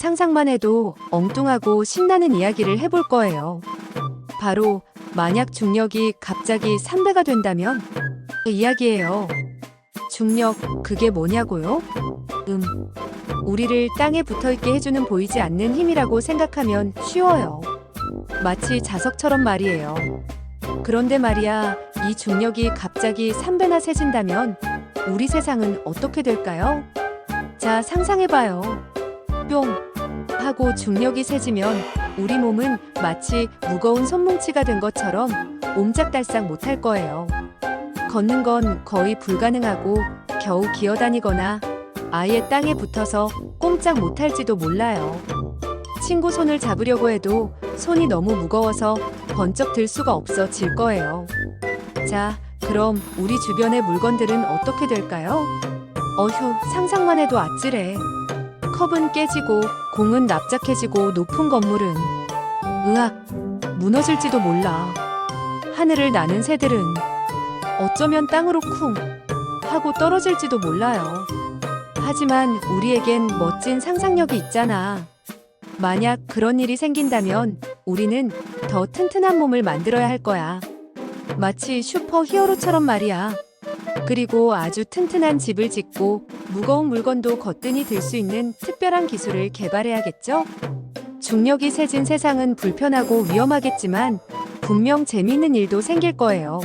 상상만 해도 엉뚱하고 신나는 이야기를 해볼 거예요. 바로 만약 중력이 갑자기 3배가 된다면 그 이야기예요. 중력 그게 뭐냐고요? 음. 우리를 땅에 붙어 있게 해주는 보이지 않는 힘이라고 생각하면 쉬워요. 마치 자석처럼 말이에요. 그런데 말이야, 이 중력이 갑자기 3배나 세진다면 우리 세상은 어떻게 될까요? 자, 상상해봐요. 뿅! 하고 중력이 세지면 우리 몸은 마치 무거운 손뭉치가 된 것처럼 옴짝달싹 못할 거예요. 걷는 건 거의 불가능하고 겨우 기어다니거나 아예 땅에 붙어서 꼼짝 못할지도 몰라요. 친구 손을 잡으려고 해도 손이 너무 무거워서 번쩍 들 수가 없어 질 거예요. 자, 그럼 우리 주변의 물건들은 어떻게 될까요? 어휴, 상상만 해도 아찔해. 컵은 깨지고, 공은 납작해지고, 높은 건물은 으악, 무너질지도 몰라. 하늘을 나는 새들은 어쩌면 땅으로 쿵 하고 떨어질지도 몰라요. 하지만 우리에겐 멋진 상상력이 있잖아. 만약 그런 일이 생긴다면 우리는 더 튼튼한 몸을 만들어야 할 거야. 마치 슈퍼 히어로처럼 말이야. 그리고 아주 튼튼한 집을 짓고 무거운 물건도 거뜬히 들 수 있는 특별한 기술을 개발해야겠죠? 중력이 세진 세상은 불편하고 위험하겠지만 분명 재미있는 일도 생길 거예요.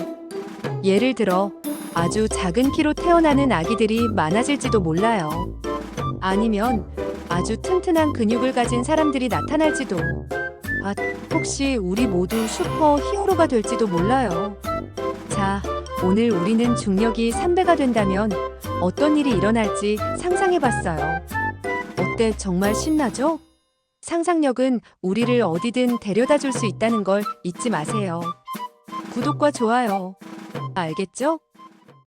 예를 들어 아주 작은 키로 태어나는 아기들이 많아질지도 몰라요. 아니면 아주 튼튼한 근육을 가진 사람들이 나타날지도. 아, 혹시 우리 모두 슈퍼 히어로가 될지도 몰라요. 자, 오늘 우리는 중력이 3배가 된다면 어떤 일이 일어날지 상상해 봤어요. 어때? 정말 신나죠? 상상력은 우리를 어디든 데려다 줄 수 있다는 걸 잊지 마세요. 구독과 좋아요. 알겠죠?